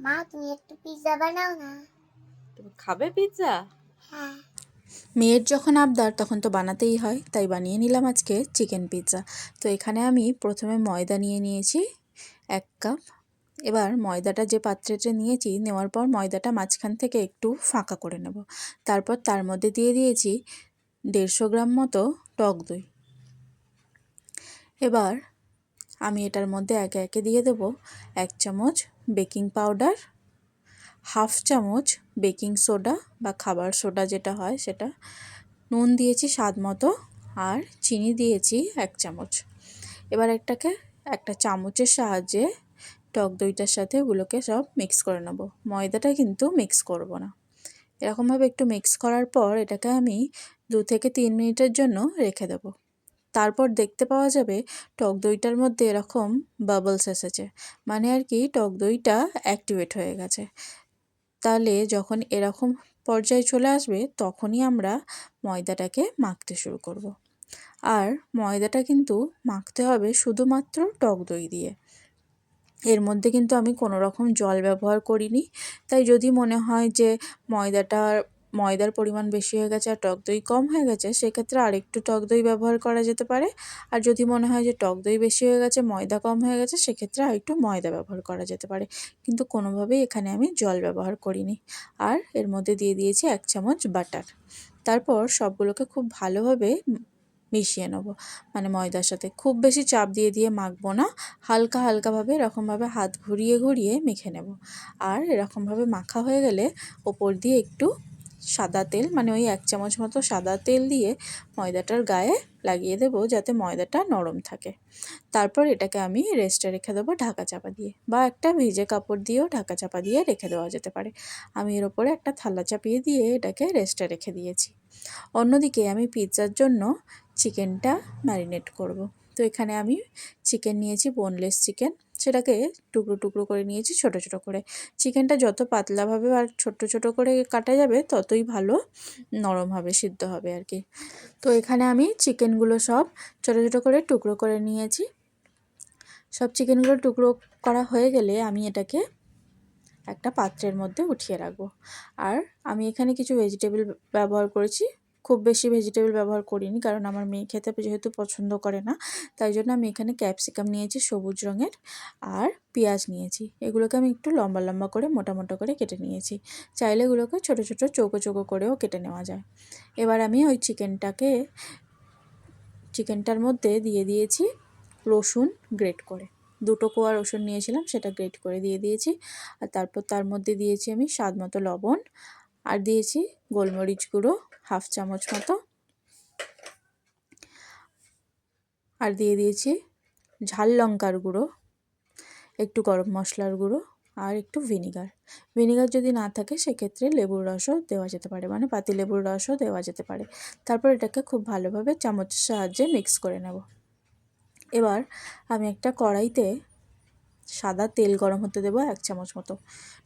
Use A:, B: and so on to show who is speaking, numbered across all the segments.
A: মা তুমি একটু পিৎজা বানাও না?
B: তুমি খাবে পিৎজা
A: হ্যাঁ।
C: মেয়ের যখন আবদার তখন তো বানাতেই হয়। তাই বানিয়ে নিলাম আজকে চিকেন পিৎজা তো এখানে আমি প্রথমে ময়দা নিয়ে নিয়েছি এক কাপ। এবার ময়দাটা যে পাত্রেটা নিয়েছি নেওয়ার পর ময়দাটা মাঝখান থেকে একটু ফাঁকা করে নেব। তারপর তার মধ্যে দিয়ে দিয়েছি দেড়শো গ্রাম মতো টক দই। এবার আমি এটার মধ্যে একে একে দিয়ে দেব এক চামচ বেকিং পাউডার, হাফ চামচ বেকিং সোডা বা খাবার সোডা যেটা হয় সেটা, নুন দিয়েছি স্বাদ মতো আর চিনি দিয়েছি এক চামচ। এবার একটাকে একটা চামচের সাহায্যে টক দইটার সাথে ওগুলোকে সব মিক্স করে নেব। ময়দাটা কিন্তু মিক্স করব না। এরকমভাবে একটু মিক্স করার পর এটাকে আমি দু থেকে তিন মিনিটের জন্য রেখে দেব। তারপর দেখতে পাওয়া যাবে টক দইটার মধ্যে এরকম বাবলস এসেছে। মানে আর কি টক দইটা অ্যাক্টিভেট হয়ে গেছে। তাহলে যখন এরকম পর্যায়ে চলে আসবে, তখনই আমরা ময়দাটাকে মাখতে শুরু করব। আর ময়দাটা কিন্তু মাখতে হবে শুধুমাত্র টক দই দিয়ে। এর মধ্যে কিন্তু আমি কোনো রকম জল ব্যবহার করিনি। তাই যদি মনে হয় যে ময়দাটার ময়দার পরিমাণ বেশি হয়ে গেছে আর টক দই কম হয়ে গেছে, সেক্ষেত্রে আরেকটু টক দই ব্যবহার করা যেতে পারে। আর যদি মনে হয় যে টক দই বেশি হয়ে গেছে, ময়দা কম হয়ে গেছে, সেক্ষেত্রে আরেকটু ময়দা ব্যবহার করা যেতে পারে। কিন্তু কোনোভাবেই এখানে আমি জল ব্যবহার করিনি। আর এর মধ্যে দিয়ে দিয়েছি এক চামচ বাটার। তারপর সবগুলোকে খুব ভালোভাবে মিশিয়ে নেব। মানে ময়দার সাথে খুব বেশি চাপ দিয়ে দিয়ে মাখবো না। হালকা হালকাভাবে, এরকমভাবে হাত ঘুরিয়ে ঘুরিয়ে মেখে নেব। আর এরকমভাবে মাখা হয়ে গেলে ওপর দিয়ে একটু সাদা তেল মানে ওই এক চামচ মতো সাদা তেল দিয়ে ময়দাটার গায়ে লাগিয়ে দেবো যাতে ময়দাটা নরম থাকে। তারপর এটাকে আমি রেস্টে রেখে দেবো ঢাকা চাপা দিয়ে বা একটা ভিজে কাপড় দিয়েও ঢাকা চাপা দিয়ে রেখে দেওয়া যেতে পারে। আমি এর ওপরে একটা থালা চাপিয়ে দিয়ে এটাকে রেস্টে রেখে দিয়েছি। অন্যদিকে আমি পিৎজার জন্য চিকেনটা ম্যারিনেট করব। তো এখানে আমি চিকেন নিয়েছি বোনলেস চিকেন সেটাকে টুকরো টুকরো করে নিয়েছি, ছোট ছোট করে। চিকেনটা যত পাতলাভাবে আর ছোট ছোট করে কাটা যাবে, ততই ভালো নরমভাবে সিদ্ধ হবে আর কি। তো এখানে আমি চিকেনগুলো সব ছোট ছোট করে টুকরো করে নিয়েছি। সব চিকেনগুলো টুকরো করা হয়ে গেলে আমি এটাকে একটা পাত্রের মধ্যে উঠিয়ে রাখব। আর আমি এখানে কিছু ভেজিটেবল ব্যবহার করেছি। খুব বেশি ভেজিটেবল ব্যবহার করিনি কারণ আমার মেয়ে খেতে যেহেতু পছন্দ করে না, তাই জন্য আমি এখানে ক্যাপসিকাম নিয়েছি, সবুজ রঙের, আর পেঁয়াজ নিয়েছি। এগুলোকে আমি একটু লম্বা লম্বা করে, মোটা মোটা করে কেটে নিয়েছি। চাইলে এগুলোকে ছোটো ছোটো চৌকো চৌকো করেও কেটে নেওয়া যায়। এবার আমি ওই চিকেনটাকে চিকেনটার মধ্যে দিয়ে দিয়েছি রসুন গ্রেট করে। দুটো কোয়া রসুন নিয়েছিলাম, সেটা গ্রেট করে দিয়ে দিয়েছি। আর তারপর তার মধ্যে দিয়েছি আমি স্বাদ মতো লবণ, আর দিয়েছি গোলমরিচ গুঁড়ো হাফ চামচ মতো। আর দিয়ে দিয়েছি ঝাল লঙ্কার গুঁড়ো, একটু গরম মশলার গুঁড়ো আর একটু ভিনিগার। ভিনিগার যদি না থাকে সেক্ষেত্রে লেবুর রসও দেওয়া যেতে পারে মানে পাতি লেবুর রসও দেওয়া যেতে পারে। তারপর এটাকে খুব ভালোভাবে চামচের সাহায্যে মিক্স করে নেব। এবার আমি একটা কড়াইতে সাদা তেল গরম হতে দেবো এক চামচ মতো।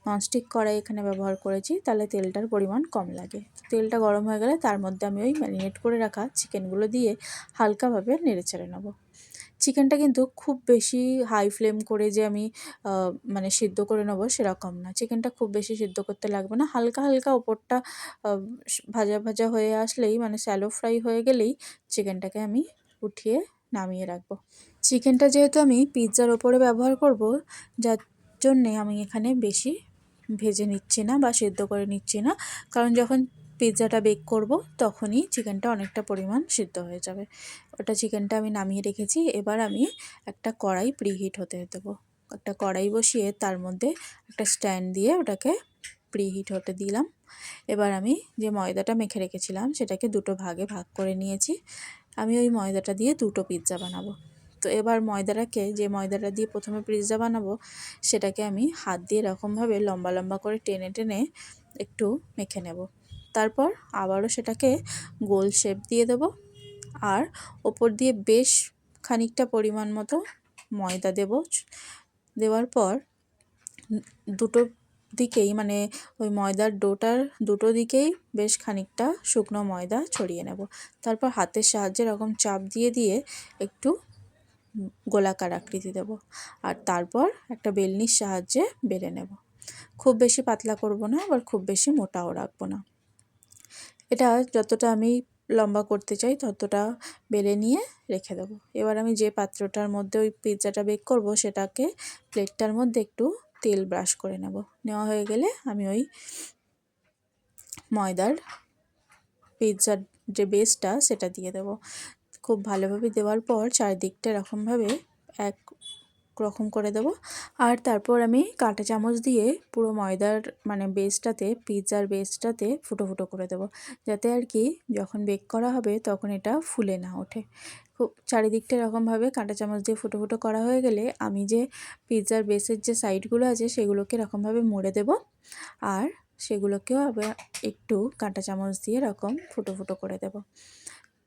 C: ননস্টিক কড়াই এখানে ব্যবহার করেছি, তাহলে তেলটার পরিমাণ কম লাগে। তেলটা গরম হয়ে গেলে তার মধ্যে আমি ওই ম্যারিনেট করে রাখা চিকেনগুলো দিয়ে হালকাভাবে নেড়ে চেড়ে নেব। চিকেনটা কিন্তু খুব বেশি হাই ফ্লেম করে যে আমি মানে সিদ্ধ করে নেব সেরকম না। চিকেনটা খুব বেশি সিদ্ধ করতে লাগবে না। হালকা হালকা ওপরটা ভাজা ভাজা হয়ে আসলেই মানে স্যালো ফ্রাই হয়ে গেলেই চিকেনটাকে আমি উঠিয়ে নামিয়ে রাখব। চিকেনটা যেহেতু আমি পিৎজার ওপরে ব্যবহার করব, যার জন্যে আমি এখানে বেশি ভেজে নিচ্ছি না বা সেদ্ধ করে নিচ্ছি না। কারণ যখন পিৎজাটা বেক করব, তখনই চিকেনটা অনেকটা পরিমাণ সিদ্ধ হয়ে যাবে। ওটা চিকেনটা আমি নামিয়ে রেখেছি, এবার আমি একটা কড়াই প্রিহিট হতে দেবো। একটা কড়াই বসিয়ে তার মধ্যে একটা স্ট্যান্ড দিয়ে ওটাকে প্রিহিট হতে দিলাম। এবার আমি যে ময়দাটা মেখে রেখেছিলাম, সেটাকে দুটো ভাগে ভাগ করে নিয়েছি। আমি ওই ময়দাটা দিয়ে দুটো পিৎজা বানাবো। তো এবার ময়দাটাকে, যে ময়দাটা দিয়ে প্রথমে পিৎজা বানাবো, সেটাকে আমি হাত দিয়ে এরকমভাবে লম্বা লম্বা করে টেনে টেনে একটু মেখে নেব। তারপর আবারও সেটাকে গোল শেপ দিয়ে দেব আর ওপর দিয়ে বেশ খানিকটা পরিমাণ মতো ময়দা দেব। দেওয়ার পর দুটো দিকেই মানে ওই ময়দার ডোটার দুটো দিকেই বেশ খানিকটা শুকনো ময়দা ছড়িয়ে নেব। তারপর হাতের সাহায্যে এরকম চাপ দিয়ে দিয়ে একটু গোলাকার আকৃতি দেব আর তারপর একটা বেলনির সাহায্যে বেলে নেব। খুব বেশি পাতলা করব না, আবার খুব বেশি মোটাও রাখব না। এটা যতটা আমি লম্বা করতে চাই ততটা বেলে নিয়ে রেখে দেবো। এবার আমি যে পাত্রটার মধ্যে ওই পিৎজাটা বেক করব সেটাকে প্লেটটার মধ্যে একটু তেল ব্রাশ করে নেব। নেওয়া হয়ে গেলে আমি ওই ময়দার পিৎজার যে বেসটা সেটা দিয়ে দেব। খুব ভালোভাবে দেওয়ার পর চারিদিকটা এরকমভাবে এক রকম করে দেব। আর তারপর আমি কাঁটা চামচ দিয়ে পুরো ময়দার মানে বেসটাতে, পিৎজার বেসটাতে ফুটো ফুটো করে দেব। যাতে আর কি যখন বেক করা হবে তখন এটা ফুলে না ওঠে। খুব চারিদিকটা এরকমভাবে কাঁটা চামচ দিয়ে ফুটো ফুটো করা হয়ে গেলে আমি যে পিৎজার বেসের যে সাইডগুলো আছে সেগুলোকে এরকমভাবে মুড়ে দেব। আর সেগুলোকেও আবার একটু কাঁটা চামচ দিয়ে এরকম ফুটো ফুটো করে দেব।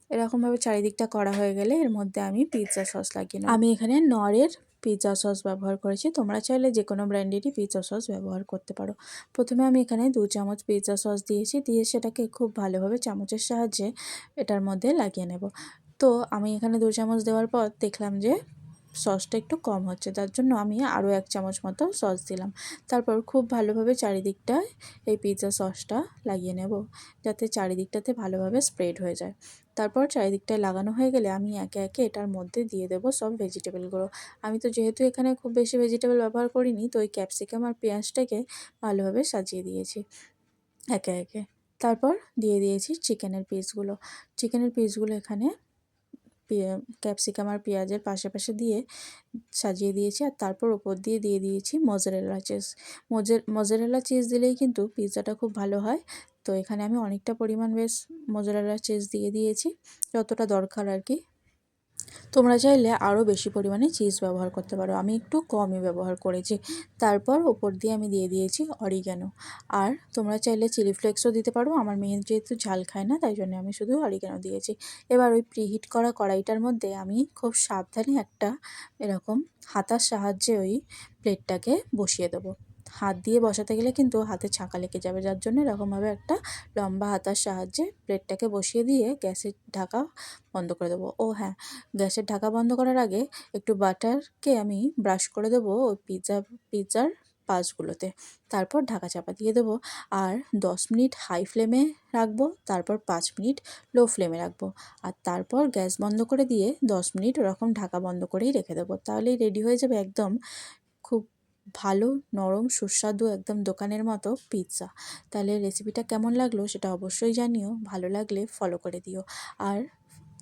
C: এরকমভাবে চারিদিকটা করা হয়ে গেলে এর মধ্যে আমি পিৎজা সস লাগিয়ে নেব। আমি এখানে নরের পিৎজা সস ব্যবহার করেছি। তোমরা চাইলে যে কোনো ব্র্যান্ডেরই পিৎজা সস ব্যবহার করতে পারো। প্রথমে আমি এখানে দু চামচ পিৎজা সস দিয়েছি। দিয়ে সেটাকে খুব ভালোভাবে চামচের সাহায্যে এটার মধ্যে লাগিয়ে নেব। তো আমি এখানে দু চামচ দেওয়ার পর দেখলাম যে সসটা একটু কম হচ্ছে, তার জন্য আমি আরও এক চামচ মতো সস দিলাম। তারপর খুব ভালোভাবে চারিদিকটায় এই পিৎজা সসটা লাগিয়ে নেব, যাতে চারিদিকটাতে ভালোভাবে স্প্রেড হয়ে যায়। তারপর চারিদিকটায় লাগানো হয়ে গেলে আমি একে একে এটার মধ্যে দিয়ে দেবো সব ভেজিটেবলগুলো আমি তো যেহেতু এখানে খুব বেশি ভেজিটেবল ব্যবহার করিনি, তো ওই ক্যাপসিকাম আর পেঁয়াজটাকে ভালোভাবে সাজিয়ে দিয়েছি, একে একে। তারপর দিয়ে দিয়েছি চিকেনের পিসগুলো চিকেনের পিসগুলো এখানে ক্যাপসিকাম আর পেঁয়াজের পাশে পাশে দিয়ে সাজিয়ে দিয়েছি আর তারপর ওপর দিয়ে দিয়ে দিয়েছি মজারেলা চিজ মজের মজারেলা চিজ দিলেই কিন্তু পিৎজাটা খুব ভালো হয়। তো এখানে আমি অনেকটা পরিমাণ বেশ মজারেলা চিজ দিয়ে দিয়েছি, যতটা দরকার আর কি। তোমরা চাইলে আরও বেশি পরিমাণে চিজ ব্যবহার করতে পারো। আমি একটু কমই ব্যবহার করেছি। তারপর ওপর দিয়ে আমি দিয়ে দিয়েছি অরিগ্যানো আর তোমরা চাইলে চিলি ফ্লেক্সও দিতে পারো। আমার মেয়ে যেহেতু ঝাল খায় না, তাই জন্য আমি শুধু অরিগ্যানো দিয়েছি। এবার ওই প্রিহিট করা কড়াইটার মধ্যে আমি খুব সাবধানে একটা এরকম হাতার সাহায্যে ওই প্লেটটাকে বসিয়ে দেবো। হাত দিয়ে বসাতে গেলে কিন্তু হাতে ছাঁকা লেগে যাবে। যার জন্য এরকমভাবে একটা লম্বা হাতার সাহায্যে প্লেটটাকে বসিয়ে দিয়ে গ্যাসের ঢাকা বন্ধ করে দেবো। ও হ্যাঁ গ্যাসের ঢাকা বন্ধ করার আগে একটু বাটারকে আমি ব্রাশ করে দেবো ওই পিৎজা পিৎজার পাশগুলোতে তারপর ঢাকা চাপা দিয়ে দেবো। আর দশ মিনিট হাই ফ্লেমে রাখব, তারপর পাঁচ মিনিট লো ফ্লেমে রাখব। আর তারপর গ্যাস বন্ধ করে দিয়ে দশ মিনিট ওরকম ঢাকা বন্ধ করেই রেখে দেবো। তাহলেই রেডি হয়ে যাবে একদম ভালো নরম সুস্বাদু একদম দোকানের মতো পিৎজা তাহলে রেসিপিটা কেমন লাগল সেটা অবশ্যই জানিও ভালো লাগলে ফলো করে দিও। আর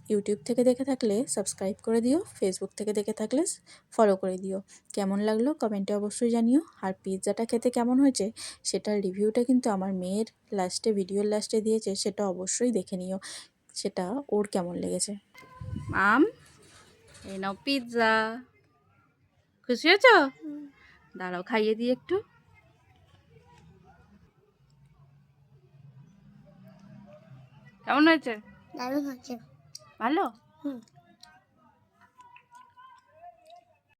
C: ইউটিউব থেকে দেখে থাকলে সাবস্ক্রাইব করে দিও ফেসবুক থেকে দেখে থাকলে ফলো করে দিও। কেমন লাগল কমেন্টে অবশ্যই জানিও। আর পিৎজাটা খেতে কেমন হয়েছে সেটার রিভিউটা কিন্তু আমার মেয়ের লাস্টে ভিডিওর লাস্টে দিয়েছে সেটা অবশ্যই দেখে নিও। সেটা ওর কেমন লেগেছে?
B: মাম এই নাও পিৎজা খুশি হয়েছো? দাঁড়াও খাইয়ে দিই একটু। কেমন হয়েছে?
A: দারুণ হচ্ছে
B: ভালো?
A: হুম।